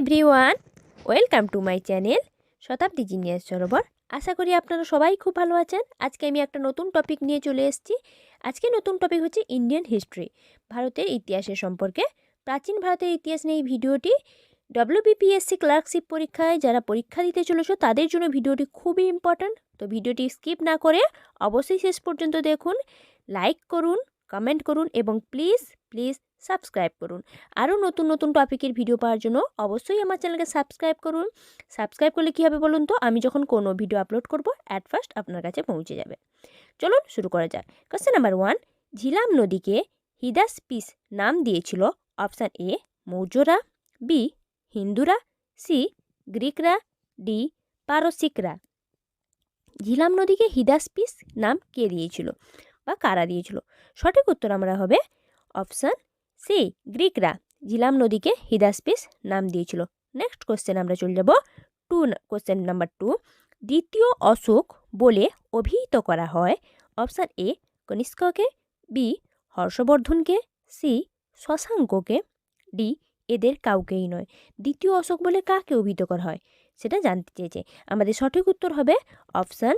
Everyone, welcome to my channel Shatabdi genius Sarobar. আশা করি আপনারা সবাই খুব ভালো আছেন। আজকে আমি একটা নতুন টপিক নিয়ে চলে এসেছি। আজকে নতুন টপিক হচ্ছে ইন্ডিয়ান হিস্ট্রি, ভারতের ইতিহাসের সম্পর্কে। প্রাচীন ভারতের ইতিহাস নিয়ে এই ভিডিওটি। ডব্লিউবিপিএসসি ক্লার্কশিপ পরীক্ষায় যারা পরীক্ষা দিতে চলেছো, তাদের জন্য ভিডিওটি খুবই ইম্পর্ট্যান্ট তো ভিডিওটি স্কিপ না করে অবশ্যই শেষ পর্যন্ত দেখুন, লাইক করুন কমেন্ট করুন এবং প্লিজ প্লিজ সাবস্ক্রাইব করুন। আরও নতুন নতুন টপিকের ভিডিও পাওয়ার জন্য অবশ্যই আমার চ্যানেলকে সাবস্ক্রাইব করুন। সাবস্ক্রাইব করলে কী হবে বলুন তো? আমি যখন কোনো ভিডিও আপলোড করব অ্যাট ফার্স্ট আপনার কাছে পৌঁছে যাবে। চলুন শুরু করা যাক। কোশ্চেন নাম্বার ওয়ান ঝিলাম নদীকে হিদাস পিস নাম দিয়েছিল অপশান এ মৌর্যরা বি হিন্দুরা সি গ্রিকরা ডি পারসিকরা। ঝিলাম নদীকে হিদাস পিস নাম কে দিয়েছিল বা কারা দিয়েছিল? সঠিক উত্তর আমরা হবে অপশান সি গ্রিকরা ঝিলাম নদীকে হিদাসপিস নাম দিয়েছিল। নেক্সট কোশ্চেন আমরা চলে যাব টু কোশ্চেন নাম্বার টু। দ্বিতীয় অশোক বলে অভিহিত করা হয়। অপশান এ কনিষ্ককে, বি হর্ষবর্ধনকে, সি শশাঙ্ককে, ডি এদের কাউকেই নয়। দ্বিতীয় অশোক বলে কাকে অভিহিত করা হয় সেটা জানতে চেয়েছে। আমাদের সঠিক উত্তর হবে অপশান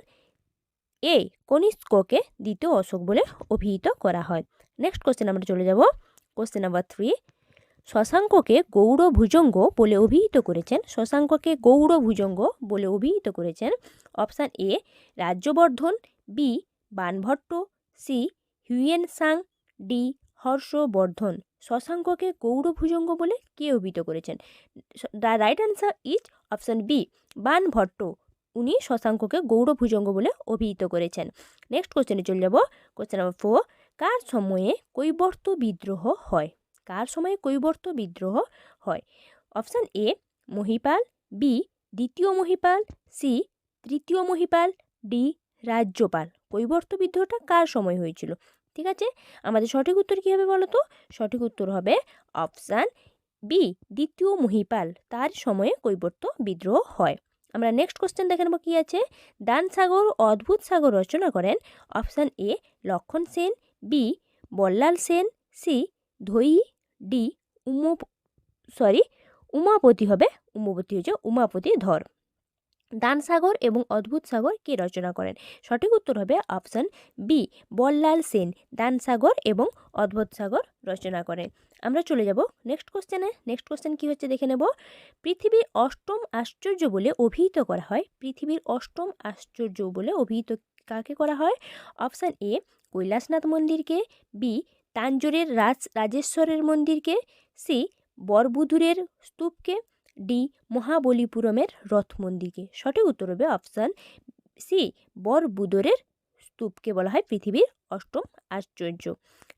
এ কনিষ্ককে দ্বিতীয় অশোক বলে অভিহিত করা হয়। নেক্সট কোশ্চেন আমরা চলে যাব। কোশ্চেন নাম্বার থ্রি শশাঙ্ককে গৌড় ভুজঙ্গ বলে অভিহিত করেছেন। শশাঙ্ককে গৌড় ভুজঙ্গ বলে অভিহিত করেছেন। Option A Rajyavardhana B Banabhatta C Hiuen Tsang D Harshavardhana. শশাঙ্ককে Gaur ভুজঙ্গ বলে কে অভিহিত করেছেন? The right answer is option B Banabhatta. উনি শশাঙ্ককে গৌড় ভুজঙ্গ বলে অভিহিত করেছেন। নেক্সট কোশ্চেনে চলে যাব। কোশ্চেন নাম্বার ফোর কার সময়ে কৈবর্ত বিদ্রোহ হয়? কার সময়ে কৈবর্ত বিদ্রোহ হয়? অপশান এ, মহিপাল, বি, দ্বিতীয় মহিপাল, সি, তৃতীয় মহিপাল, ডি, রাজ্যপাল। কৈবর্ত বিদ্রোহটা কার সময় হয়েছিল? ঠিক আছে? আমাদের সঠিক উত্তর কী হবে বলো তো সঠিক উত্তর হবে অপশান বি, দ্বিতীয় মহিপাল। তার সময়ে কৈবর্ত বিদ্রোহ হয়। আমরা নেক্সট কোশ্চেন দেখে নেব কী আছে? দান সাগর অদ্ভুত সাগর রচনা করেন option A Lakshman Sen B Ballal Sen C Dhoyi D um sorry Umapati হবে, উমাপতি হচ্ছে উমাপতি ধর। দান সাগর এবং অদ্ভুত সাগর কে রচনা করেন? সঠিক উত্তর হবে অপশান বি বল্লাল সেন। দান সাগর এবং অদ্ভুত সাগর রচনা করেন। আমরা চলে যাব নেক্সট কোশ্চেনে নেক্সট কোশ্চেন কী হচ্ছে দেখে নেব। পৃথিবীর অষ্টম আশ্চর্য বলে অভিহিত করা হয়। পৃথিবীর অষ্টম আশ্চর্য বলে অভিহিত কাকে করা হয়? অপশান এ কৈলাসনাথ মন্দিরকে। বি তাঞ্জোরের রাজ, রাজেশ্বরের মন্দিরকে। সি বরবুধুরের স্তূপকে। ডি মহাবলীপুরমের রথ মন্দিরকে সঠিক উত্তর হবে অপশান সি, বরবুদরের স্তূপকে বলা হয় পৃথিবীর অষ্টম আশ্চর্য।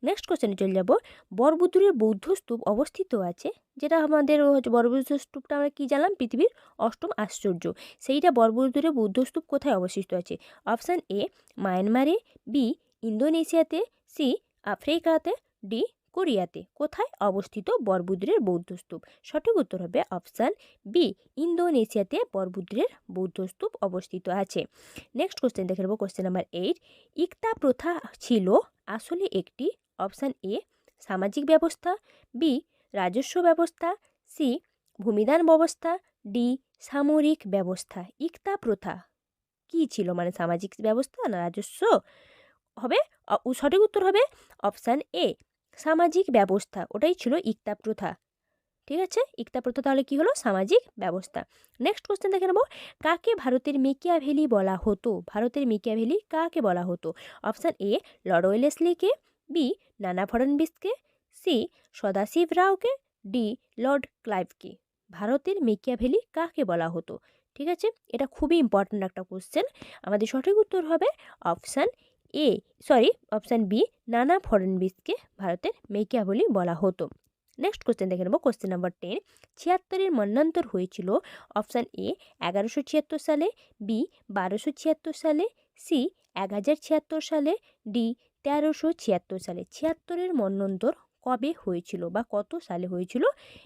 নেক্সট কোশ্চেনে চলে যাব। বরবুদুরের বৌদ্ধ স্তূপ অবস্থিত আছে, যেটা আমাদের হচ্ছে বরবুদুর স্তূপটা আমরা কী জানলাম? পৃথিবীর অষ্টম আশ্চর্য। সেইটা বরবুদুরের বৌদ্ধ স্তূপ কোথায় অবস্থিত আছে? অপশান এ, মায়ানমারে, বি, ইন্দোনেশিয়াতে, সি, আফ্রিকাতে, ডি কোরিয়াতে। কোথায়? অবস্থিত বরবুদ্রের বৌদ্ধস্তূপ। সঠিক উত্তর হবে অপশান বি, ইন্দোনেশিয়াতে বরবুদ্রের বৌদ্ধস্তূপ অবস্থিত আছে। নেক্সট কোশ্চেন দেখে নেব কোশ্চেন নাম্বার এইট ইকতা প্রথা ছিল আসলে একটি অপশান এ, সামাজিক ব্যবস্থা, বি, রাজস্ব ব্যবস্থা, সি, ভূমিদান ব্যবস্থা, ডি, সামরিক ব্যবস্থা। ইকতা প্রথা কী ছিল? মানে সামাজিক ব্যবস্থা না রাজস্ব? হবে সঠিক উত্তর হবে অপশান এ সামাজিক ব্যবস্থা, ওটাই ছিল ইকতা প্রথা। ঠিক আছে? ইকতা প্রথা তাহলে কী হলো? সামাজিক ব্যবস্থা। নেক্সট কোশ্চেন দেখে নেব। কাকে ভারতের মেকিয়া ভ্যালি বলা হতো? ভারতের মেকিয়া ভ্যালি কাকে বলা হতো? অপশান এ লর্ড ওয়েলেসলিকে বি নানা ফডনবিসকে সি সদাশিব রাওকে ডি লর্ড ক্লাইভকে ভারতের মেকিয়া ভ্যালি কাকে বলা হতো? ঠিক আছে? এটা খুবই ইম্পর্ট্যান্ট একটা কোশ্চেন আমাদের সঠিক উত্তর হবে option A sorry option B Nana ফরেনবিসকে ভারতের মেকিয়াবলি বলা হতো। নেক্সট কোশ্চেন দেখে নেব কোশ্চেন নাম্বার টেন ছিয়াত্তরের মন্বন্তর হয়েছিল। অপশান এ এগারোশো ছিয়াত্তর সালে বি বারোশো ছিয়াত্তর সালে সি এক হাজার ছিয়াত্তর সালে ডি তেরোশো ছিয়াত্তর সালে। ছিয়াত্তরের মন্বন্তর কবে হয়েছিল বা কত সালে হয়েছিল,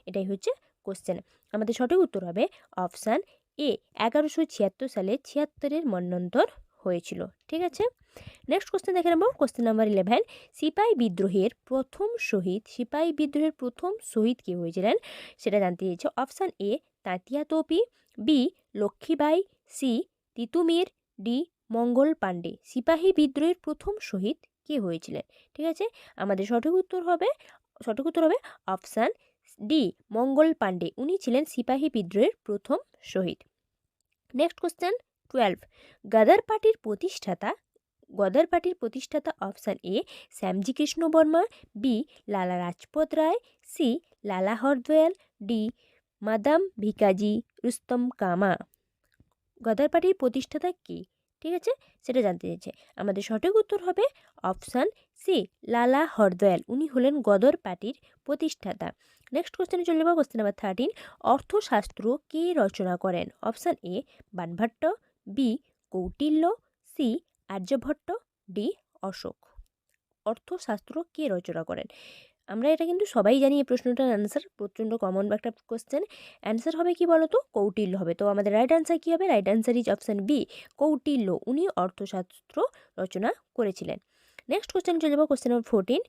এটাই হচ্ছে কোশ্চেন আমাদের সঠিক উত্তর হবে অপশান এ এগারোশো ছিয়াত্তর সালে ছিয়াত্তরের মন্বন্তর হয়েছিল, ঠিক আছে? নেক্সট কোশ্চেন দেখে নেব। কোশ্চেন নাম্বার ইলেভেন সিপাই বিদ্রোহের প্রথম শহীদ, সিপাই বিদ্রোহের প্রথম শহীদ কে হয়েছিলেন? সেটা জানতে চেয়েছে। Option A তাঁতিয়া Tope B Lakshmibai C Titumir D Mangal Pandey. সিপাহী বিদ্রোহের প্রথম শহীদ কে হয়েছিলেন? ঠিক আছে? আমাদের সঠিক উত্তর হবে, সঠিক উত্তর হবে অপশান ডি মঙ্গল পাণ্ডে। উনি ছিলেন সিপাহী বিদ্রোহের প্রথম শহীদ। নেক্সট কোশ্চেন টুয়েলভ গাদার পার্টির প্রতিষ্ঠাতা গদার পার্টির প্রতিষ্ঠাতা option A Shyamji Krishna Varma B Lala Lajpat Rai C Lala Hardayal D madam Bhikaji Rustom Cama Ghadar পার্টির প্রতিষ্ঠাতা কে? ঠিক আছে? সেটা জানতে চাইছে। আমাদের সঠিক উত্তর হবে অপশান সি লালা হরদয়াল উনি হলেন গদর পার্টির প্রতিষ্ঠাতা নেক্সট কোশ্চেনে চলে যাব। কোশ্চেন নাম্বার থার্টিন অর্থশাস্ত্র কে রচনা করেন? Option A Banabhatta B Kautilya C Aryabhata D Ashoka. Arthashastra কে রচনা করেন? আমরা এটা কিন্তু সবাই জানি এই প্রশ্নটার অ্যান্সার প্রচণ্ড কমন একটা কোশ্চেন অ্যান্সার হবে কি বলতো? কৌটিল্য হবে। তো আমাদের রাইট অ্যান্সার কী হবে? Right answer is option B Kautilya. উনি অর্থশাস্ত্র রচনা করেছিলেন। নেক্সট কোশ্চেন চলে যাব question number fourteen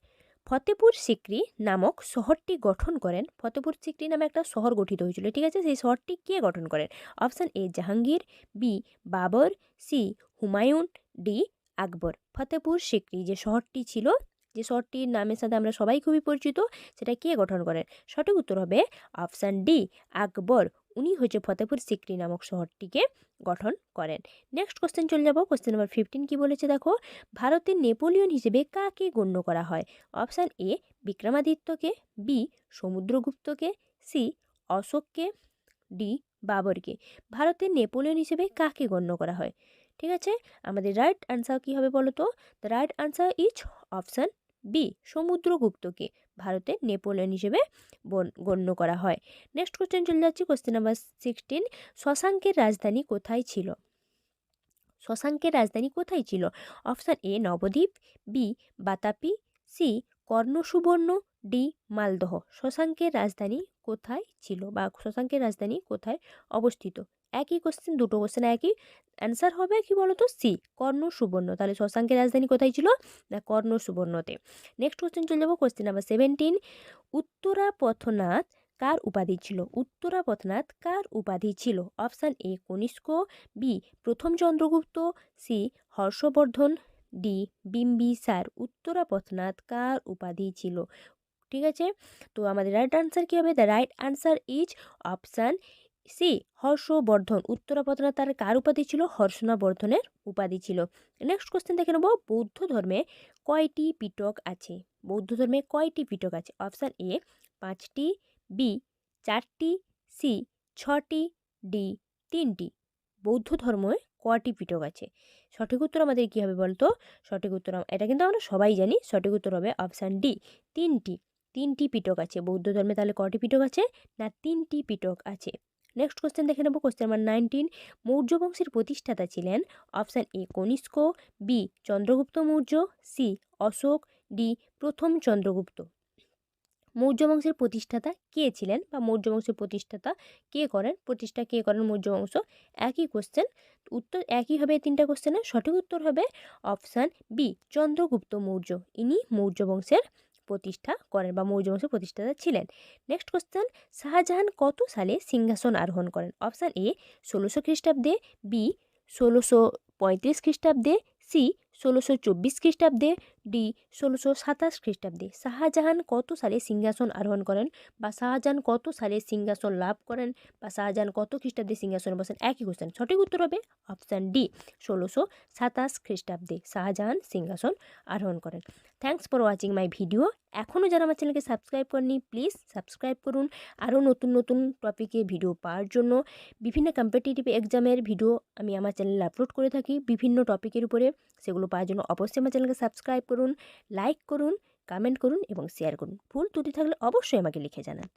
Fatehpur Sikri নামক শহরটি গঠন করেন। ফতেপুর সিক্রি নামে একটা শহর গঠিত হয়েছিল, ঠিক আছে? সেই শহরটি কে গঠন করেন? Option A, Jahangir, B, Babur, C, Humayun, D, Akbar. Fatehpur Sikri যে শহরটি ছিল, যে শহরটির নামের সাথে আমরা সবাই খুবই পরিচিত, সেটা কে গঠন করেন? সঠিক উত্তর হবে অপশান ডি, আকবর। উনি হচ্ছে ফতেপুর সিক্রি নামক শহরটিকে গঠন করেন। নেক্সট কোশ্চেন চলে যাব। কোশ্চেন নাম্বার ফিফটিন কী বলেছে দেখো? ভারতের নেপোলিয়ন হিসেবে কাকে গণ্য করা হয়? অপশান এ বিক্রমাদিত্যকে বি সমুদ্রগুপ্তকে সি অশোককে ডি বাবরকে। ভারতের নেপোলিয়ন হিসেবে কাকে গণ্য করা হয়? ঠিক আছে? আমাদের রাইট আনসার কী হবে বলো তো? The right answer is option B সমুদ্রগুপ্তকে। ভারতের নেপোলিয়ন হিসেবে গণ্য করা হয়। নেক্সট কোশ্চেন চলে যাচ্ছি কোশ্চেন নাম্বার সিক্সটিন শশাঙ্কের রাজধানী কোথায় ছিল? শশাঙ্কের রাজধানী কোথায় ছিল? Option A Nabadwip B Vatapi C Karnasuvarna D Malda. শশাঙ্কের রাজধানী কোথায় ছিল বা শশাঙ্কের রাজধানী কোথায় অবস্থিত? একই কোশ্চেন দুটো কোশ্চেন একই অ্যান্সার হবে কি বলতো? সি কর্ণ সুবর্ণ। তাহলে শশাঙ্কের রাজধানী কোথায় ছিল? না, কর্ণ সুবর্ণতে। নেক্সট কোশ্চেন চলে যাব কোশ্চেন নাম্বার সেভেন্টিন উত্তরা পথনাথ কার উপাধি ছিল? উত্তরা পথনাথ কার উপাধি ছিল? অপশান এ কনিষ্ক বি প্রথম চন্দ্রগুপ্ত সি হর্ষবর্ধন ডি বিম্বিসার উত্তরা পথনাথ কার উপাধি ছিল? ঠিক আছে? তো আমাদের রাইট আনসার কী হবে? The right answer is option C, Harshavardhana. উত্তরাপতনা তার কার উপাধি ছিল? হর্ষণাবর্ধনের উপাধি ছিল। নেক্সট কোশ্চেন দেখে নেব। বৌদ্ধ ধর্মে কয়টি পিটক আছে? বৌদ্ধ ধর্মে কয়টি পিটক আছে? অপশান এ পাঁচটি বি চারটি সি ছটি ডি তিনটি। বৌদ্ধ ধর্মে কয়টি পিটক আছে? সঠিক উত্তর আমাদের কী হবে বলতো? সঠিক উত্তর এটা কিন্তু আমরা সবাই জানি। সঠিক উত্তর হবে অপশান ডি তিনটি। তিনটি পিটক আছে। বৌদ্ধ ধর্মে তাহলে কটি পিটক আছে? না, তিনটি পিটক আছে। নেক্সট কোশ্চেন দেখে নেব। কোশ্চেন নাম্বার নাইনটিন মৌর্য বংশের প্রতিষ্ঠাতা ছিলেন option A Kanishka B Chandragupta Maurya C Ashoka D প্রথম চন্দ্রগুপ্ত। মৌর্য বংশের প্রতিষ্ঠাতা কে ছিলেন বা মৌর্য বংশের প্রতিষ্ঠাতা কে করেন? প্রতিষ্ঠা কে করেন? মৌর্য বংশ। একই কোশ্চেন উত্তর একই হবে তিনটা কোশ্চেনের সঠিক উত্তর হবে অপশান বি চন্দ্রগুপ্ত মৌর্য। ইনি মৌর্য বংশের প্রতিষ্ঠা করেন বা মৌর্য বংশের প্রতিষ্ঠাতা ছিলেন। নেক্সট কোয়েশ্চেন শাহজাহান কত সালে সিংহাসন আরোহণ করেন? অপশান এ ষোলোশো খ্রিস্টাব্দে বি ষোলোশো পঁয়ত্রিশ খ্রিস্টাব্দে সি ষোলোশো চব্বিশ খ্রিস্টাব্দে ডি ষোলোশো সাতাশ খ্রিস্টাব্দে শাহজাহান কত সালে সিংহাসন আরোহণ করেন বা শাহজাহান কত সালে সিংহাসন লাভ করেন বা শাহজাহান কত খ্রিস্টাব্দে সিংহাসনে বসেন? একই কোশ্চেন সঠিক উত্তর হবে অপশান ডি ষোলোশো সাতাশ খ্রিস্টাব্দে শাহজাহান সিংহাসন আরোহণ করেন। Thanks for watching my video এখনও যারা আমার চ্যানেলকে সাবস্ক্রাইব করেনি প্লিজ সাবস্ক্রাইব করুন। আরও নতুন নতুন টপিকে ভিডিও পাওয়ার জন্য বিভিন্ন কম্পিটিটিভ এক্সামের ভিডিও আমি আমার চ্যানেলে আপলোড করে থাকি। বিভিন্ন টপিকের উপরে সেগুলো পাওয়ার জন্য অবশ্যই আমার চ্যানেলকে সাবস্ক্রাইব করুন লাইক করুন কমেন্ট করুন এবং শেয়ার করুন। ভুল ত্রুটি থাকলে অবশ্যই আমাকে লিখে জানান।